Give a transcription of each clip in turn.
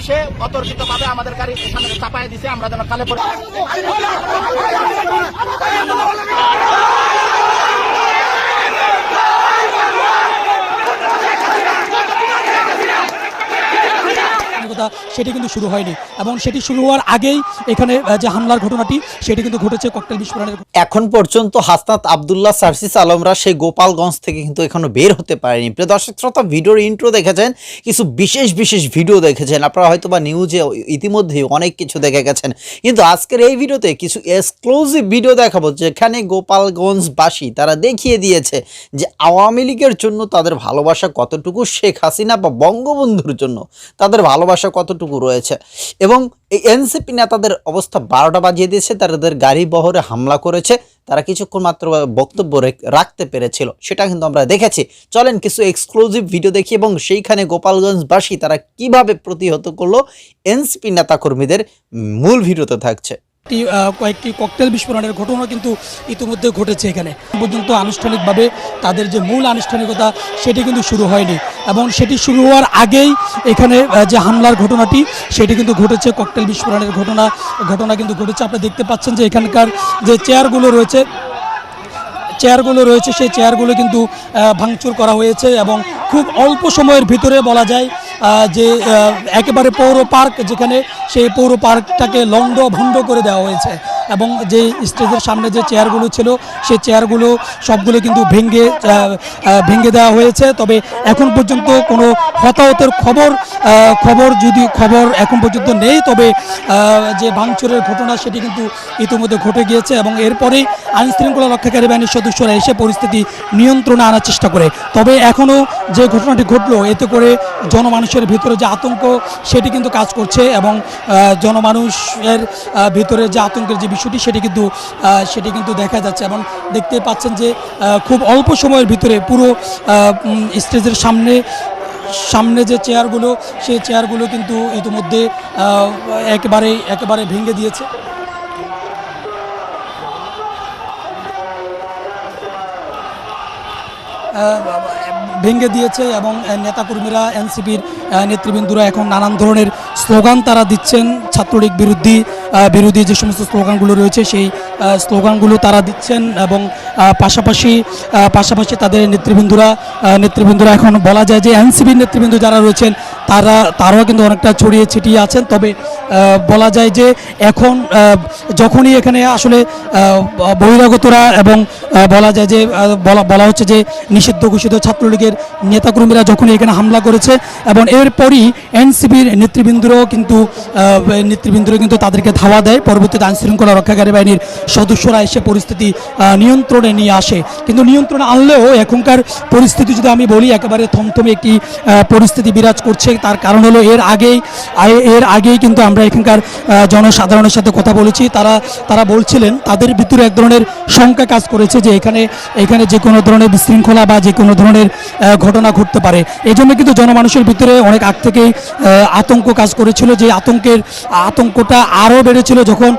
এসে অতর্কিত ভাবে আমাদের গাড়ি এখানে চাপাই দিছে আমরা যেন কালে পড়ে কথা সেটি কিন্তু শুরু হয়নি এবং সেটি শুরু হওয়ার আগেই এখানে যে হামলার ঘটনাটি, সেটি কিন্তু ঘটেছে ককটেল বিস্ফোরণের এখন পর্যন্ত হাসনাত আবদুল্লাহ সার্সিস আলমরা সেই গোপালগঞ্জ থেকে কিন্তু এখনও বের হতে পারেনি। প্রিয় দর্শক শ্রোতা, ভিডিওর ইন্ট্রো দেখেছেন, কিছু বিশেষ বিশেষ ভিডিও দেখেছেন। আপনারা হয়তো বা নিউজে ইতিমধ্যেই অনেক কিছু দেখে গেছেন। কিন্তু আজকের এই ভিডিওতে কিছু এক্সক্লুসিভ ভিডিও দেখাবো, যেখানে গোপালগঞ্জবাসী তারা দেখিয়ে দিয়েছে যে আওয়ামী লীগের জন্য তাদের ভালোবাসা কতটুকু শেখ হাসিনা বা বঙ্গবন্ধুর জন্য তাদের ভালোবাসা কতটুকু রয়েছে? এবং এই এনসিপি নেতাদের অবস্থা বারোটা বাজিয়ে দিয়েছে, তাদের গাড়ি বহরে হামলা করেছে, তারা কিছুক্ষণ মাত্র বক্তব্য রাখতে পেরেছিল, সেটা কিন্তু আমরা দেখেছি। চলেন কিছু এক্সক্লুসিভ ভিডিও দেখি এবং সেইখানে গোপালগঞ্জবাসী তারা কীভাবে প্রতিহত করল, এনসিপি নেতাকর্মীদের মূল ভিডিওতে থাকছে। কয়েকটি ককটেল বিস্ফোরণের ঘটনা কিন্তু ইতিমধ্যে ঘটেছে এখানে। পর্যন্ত আনুষ্ঠানিকভাবে তাদের যে মূল আনুষ্ঠানিকতা, সেটি কিন্তু শুরু হয়নি। এবং সেটি শুরু হওয়ার আগেই এখানে যে হামলার ঘটনাটি, সেটি কিন্তু ঘটেছে। ককটেল বিস্ফোরণের ঘটনা ঘটনা কিন্তু ঘটেছে। আপনি দেখতে পাচ্ছেন যে এখানকার যে চেয়ারগুলো রয়েছে চেয়ারগুলো রয়েছে, সেই চেয়ারগুলো কিন্তু ভাঙচুর করা হয়েছে এবং খুব অল্প সময়ের ভিতরে বলা যায় যে একেবারে পৌর পার্ক যেখানে সেই পৌর পার্কটাকে লন্ড ভণ্ড করে দেওয়া হয়েছে। এবং যে স্টেজের সামনে যে চেয়ারগুলো ছিল সেই চেয়ারগুলো সবগুলো কিন্তু ভেঙে ভেঙে দেওয়া হয়েছে। তবে এখন পর্যন্ত কোনো হতাহতের খবর খবর যদি, খবর এখন পর্যন্ত নেই, তবে যে ভাঙচুরের ঘটনা সেটি কিন্তু ইতিমধ্যে ঘটে গিয়েছে এবং এরপরেই আইন শৃঙ্খলা রক্ষাকারী বাহিনীর সদস্যরা এসে পরিস্থিতি নিয়ন্ত্রণে আনার চেষ্টা করে। তবে এখনও যে ঘটনাটি ঘটলো, এতে করে জনমানুষের ভিতরে যে আতঙ্ক, সেটি কিন্তু কাজ করছে এবং জনমানুষের ভিতরে যে আতঙ্কের যে বিষয়টি সেটি কিন্তু সেটি কিন্তু দেখা যাচ্ছে এবং দেখতে পাচ্ছেন যে খুব অল্প সময়ের ভিতরে পুরো স্টেজের সামনে সামনে যে চেয়ারগুলো, সেই চেয়ারগুলো কিন্তু ইতিমধ্যে একেবারে একেবারে ভেঙে দিয়েছে। ভেঙে দিয়েছে এবং নেতাকর্মীরা, এনসিপির নেতৃবৃন্দরা এখন নানান ধরনের স্লোগান তারা দিচ্ছেন ছাত্রলীগ বিরোধী বিরোধী যে সমস্ত স্লোগানগুলো রয়েছে, সেই স্লোগানগুলো তারা দিচ্ছেন এবং পাশাপাশি পাশাপাশি তাদের নেতৃবৃন্দরা নেতৃবৃন্দরা এখন বলা যায় যে এনসিবির নেতৃবৃন্দ যারা রয়েছেন, তারা, তারাও কিন্তু অনেকটা ছড়িয়ে ছিটিয়ে আছেন। তবে বলা যায় যে এখন যখনই এখানে আসলে বহিরাগতরা এবং বলা যায় যে বলা বলা হচ্ছে যে নিষিদ্ধ ঘোষিত ছাত্রলীগের নেতাকর্মীরা যখনই এখানে হামলা করেছে এবং এরপরই এনসিপির নেতৃবৃন্দরাও কিন্তু নেতৃবৃন্দরা কিন্তু তাদেরকে ধাওয়া দেয়। পরবর্তীতে আইন শৃঙ্খলা রক্ষাকারী বাহিনীর সদস্যরা এসে পরিস্থিতি নিয়ন্ত্রণে নিয়ে আসে। কিন্তু নিয়ন্ত্রণে আনলেও এখনকার পরিস্থিতি যদি আমি বলি, একেবারে থমথমে একটি পরিস্থিতি বিরাজ করছে। তার কারণ হলো এর আগেই এর আগেই কিন্তু আমরা এখানকার জনসাধারণের সাথে কথা বলেছি। তারা তারা বলছিলেন, তাদের ভিতরে এক ধরনের শঙ্কা কাজ করেছে যে এখানে এখানে যে কোনো ধরনের বিশৃঙ্খলা বা যে কোনো ধরনের ঘটনা ঘটতে পারে। এই জন্য কিন্তু জনমানুষের ভিতরে অনেক আগ থেকেই আতঙ্ক কাজ করেছিল যে আতঙ্কের, আতঙ্কটা আরও বেড়েছিল যখন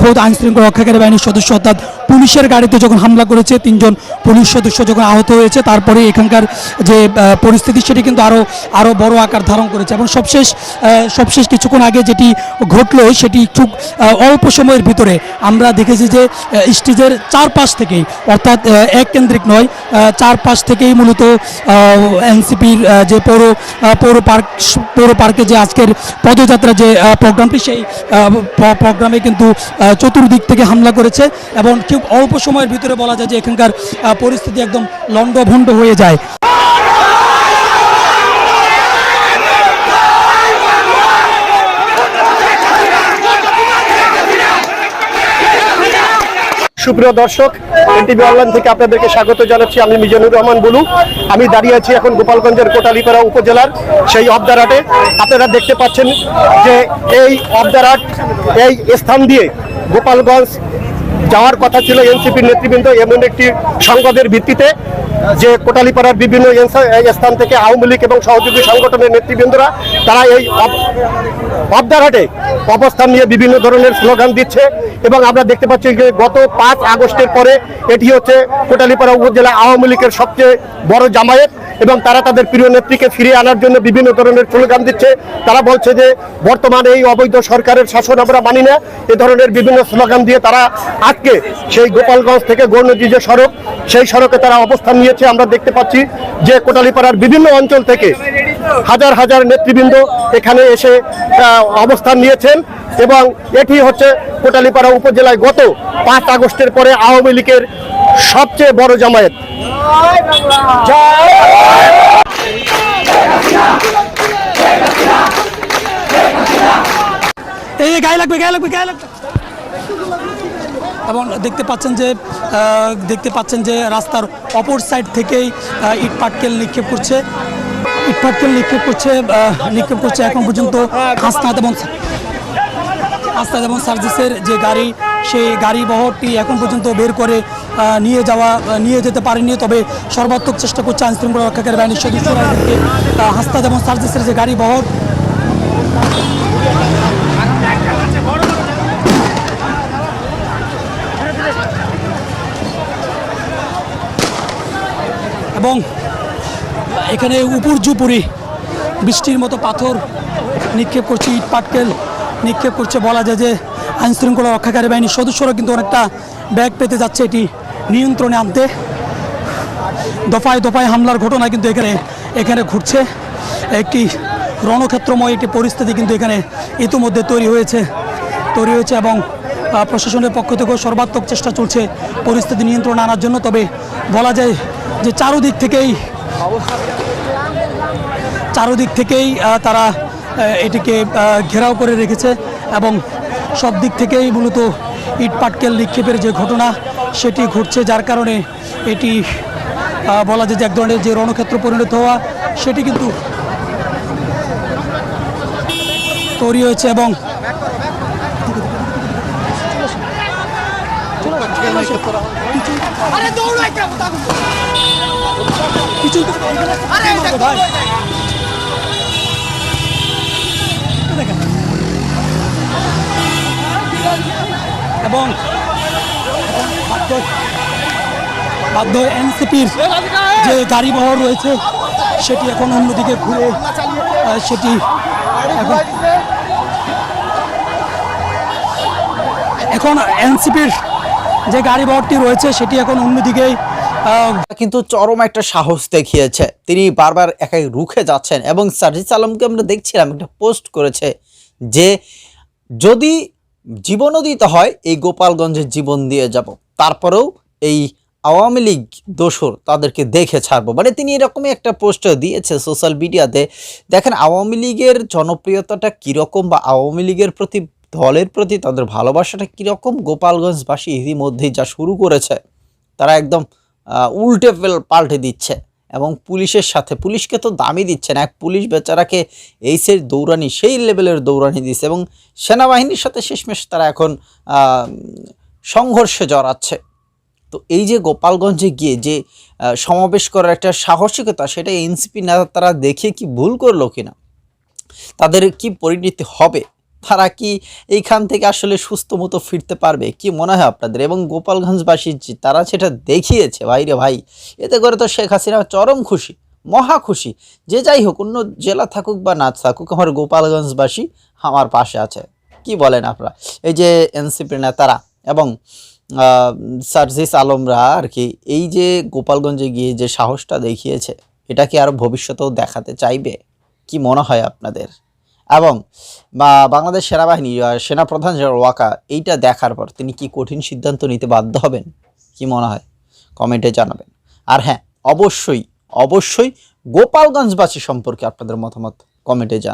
খোদ আইনশৃঙ্খলা রক্ষাকারী বাহিনীর সদস্য অর্থাৎ পুলিশের গাড়িতে যখন হামলা করেছে, তিনজন পুলিশ সদস্য যখন আহত হয়েছে, তারপরে এখানকার যে পরিস্থিতি সেটি কিন্তু আরও আরও বড় আকার ধারণ করেছে। এবং সবশেষ সবশেষ কিছুক্ষণ আগে যেটি ঘটলো, সেটি খুব অল্প সময়ের ভিতরে আমরা দেখেছি যে স্টেজের চারপাশ থেকেই, অর্থাৎ এক কেন্দ্রিক নয় চারপাশ থেকেই মূলত এনসিপির যে পৌর পৌর পার্ক, পৌর পার্কে যে আজকের পদযাত্রা যে প্রোগ্রামটি, সেই প্রোগ্রামে কিন্তু চতুর্দিক থেকে হামলা করেছে। এবং খুব অল্প সময়ের ভিতরে বলা যায় যে এখানকার পরিস্থিতি একদম লণ্ডভণ্ড হয়ে যায়। সুপ্রিয় দর্শক, এনটিভি অনলাইন থেকে আপনাদেরকে স্বাগত জানাচ্ছি। আমি মিজানুর রহমান বুলু। আমি দাঁড়িয়ে আছি এখন গোপালগঞ্জের কোটালীপাড়া উপজেলার সেই অবদারাটে আপনারা দেখতে পাচ্ছেন যে এই অবদারাট এই স্থান দিয়ে গোপালগঞ্জ যাওয়ার কথা ছিল এনসিপির নেতৃবৃন্দ এমন একটি সংবাদের ভিত্তিতে যে কোটালিপাড়ার বিভিন্ন স্থান থেকে আওয়ামী লীগ এবং সহযোগী সংগঠনের নেতৃবৃন্দরা, তারা এই অব- অবদারহাটে অবস্থান নিয়ে বিভিন্ন ধরনের স্লোগান দিচ্ছে এবং আমরা দেখতে পাচ্ছি যে গত পাঁচ আগস্টের পরে এটি হচ্ছে কোটালিপাড়া উপজেলা আওয়ামী লীগের সবচেয়ে বড় জামায়াত। এবং তারা তাদের প্রিয় নেত্রীকে ফিরিয়ে আনার জন্য বিভিন্ন ধরনের স্লোগান দিচ্ছে। তারা বলছে যে, বর্তমানে এই অবৈধ সরকারের শাসন আমরা মানি না। এ ধরনের বিভিন্ন স্লোগান দিয়ে তারা আজকে সেই গোপালগঞ্জ থেকে গৌরনদী যে সড়ক, সেই সড়কে তারা অবস্থান নিয়েছে। আমরা দেখতে পাচ্ছি যে কোটালীপাড়ার বিভিন্ন অঞ্চল থেকে হাজার হাজার নেতৃবৃন্দ এখানে এসে অবস্থান নিয়েছেন এবং এটি হচ্ছে কোটালীপাড়া উপজেলায় গত পাঁচ আগস্টের পরে আওয়ামী লীগের সবচেয়ে বড় জামায়াত এই এই গায়ে লাগবে গায়ে লাগবে গায়ে লাগবে। এবং দেখতে পাচ্ছেন যে দেখতে পাচ্ছেন যে রাস্তার অপর সাইড থেকেই ইট পাটকেল নিক্ষেপ করছে। ইট পাটকেল নিক্ষেপ করছে নিক্ষেপ করছে এখন পর্যন্ত হাসনাত এবং আস্তাদ এবং সার্ভিসের যে গাড়ি, সেই গাড়ি বহরটি এখন পর্যন্ত বের করে নিয়ে যাওয়া, নিয়ে যেতে পারেনি। তবে সর্বাত্মক চেষ্টা করছে আইন শৃঙ্খলা রক্ষাকারী বাহিনীর সদস্যরা হাসনাত এবং সার্ভিসের যে গাড়ি বহর এবং এখানে উপর্যুপুরি বৃষ্টির মতো পাথর নিক্ষেপ করছে ইট পাটকেল, নিক্ষেপ করছে বলা যায় যে আইন শৃঙ্খলা রক্ষাকারী বাহিনীর সদস্যরা কিন্তু অনেকটা ব্যাগ পেতে যাচ্ছে এটি নিয়ন্ত্রণে আনতে। দফায় দফায় হামলার ঘটনা কিন্তু এখানে এখানে ঘটছে একটি রণক্ষেত্রময় একটি পরিস্থিতি কিন্তু এখানে ইতিমধ্যে তৈরি হয়েছে তৈরি হয়েছে এবং প্রশাসনের পক্ষ থেকেও সর্বাত্মক চেষ্টা চলছে পরিস্থিতি নিয়ন্ত্রণ আনার জন্য। তবে বলা যায় যে চারোদিক থেকেই চারোদিক থেকেই তারা এটিকে ঘেরাও করে রেখেছে এবং সব দিক থেকেই মূলত ইট পাটকেল নিক্ষেপের যে ঘটনা সেটি ঘটছে, যার কারণে এটি বলা যায় যে এক ধরনের যে রণক্ষেত্র পরিণত হওয়া সেটি কিন্তু তৈরি হয়েছে এবং কিছু এবং বাধ্য এনসিপির যে গাড়ি বহর রয়েছে সেটি এখন অন্যদিকে ঘুরে সেটি এখন এখন এনসিপির যে গাড়ি বহরটি রয়েছে, সেটি এখন অন্যদিকেই কিন্তু চরম একটা সাহস দেখিয়েছে। তিনি বারবার একাই রুখে যাচ্ছেন এবং সার্জিস আলমকে আমরা দেখছিলাম, একটা পোস্ট করেছে যে যদি জীবনও দিতে হয়, এই গোপালগঞ্জের জীবন দিয়ে যাব। তারপরেও এই আওয়ামী লীগ দোসর তাদেরকে দেখে ছাড়বো। মানে তিনি এরকমই একটা পোস্ট দিয়েছে সোশ্যাল মিডিয়াতে। দেখেন, আওয়ামী লীগের জনপ্রিয়তাটা কীরকম বা আওয়ামী লীগের প্রতি দলের প্রতি তাদের ভালোবাসাটা কীরকম? গোপালগঞ্জবাসী ইতিমধ্যেই যা শুরু করেছে, তারা একদম উল্টে পাল্টে দিচ্ছে এবং পুলিশের সাথে, পুলিশকে তো দামি দিচ্ছে না। এক পুলিশ বেচারাকে এই সে দৌড়ানি সেই লেভেলের দৌড়ানি দিচ্ছে এবং সেনাবাহিনীর সাথে শেষমেশ তারা এখন সংঘর্ষে জড়াচ্ছে। তো এই যে গোপালগঞ্জে গিয়ে যে সমাবেশ করার একটা সাহসিকতা, সেটা এনসিপি নেতা তারা দেখে কি ভুল করল কিনা? তাদের কি পরিণতি হবে? তারা কি এইখান থেকে আসলে সুস্থ মতো ফিরতে পারবে? কি মনে হয় আপনাদের? এবং গোপালগঞ্জবাসী যে তারা সেটা দেখিয়েছে ভাইরে ভাই, এতে করে তো শেখ হাসিনা চরম খুশি, মহা খুশি। যে যাই হোক, অন্য জেলা থাকুক বা না থাকুক, আমার গোপালগঞ্জবাসী আমার পাশে আছে। কি বলেন আপনারা? এই যে এনসিপির নেতারা এবং সার্জিস আলমরা আর কি, এই যে গোপালগঞ্জে গিয়ে যে সাহসটা দেখিয়েছে, এটা কি আর ভবিষ্যতেও দেখাতে চাইবে? কি মনে হয় আপনাদের? এবং বাংলাদেশ সেনাবাহিনী সেনাপ্রধান ওয়াকা, এইটা দেখার পর তিনি কি কঠিন সিদ্ধান্ত নিতে বাধ্য হবেন? কি মনে হয়? কমেন্টে জানাবেন। আর হ্যাঁ অবশ্যই অবশ্যই গোপালগঞ্জবাসী সম্পর্কে আপনাদের মতামত কমেন্টে জানান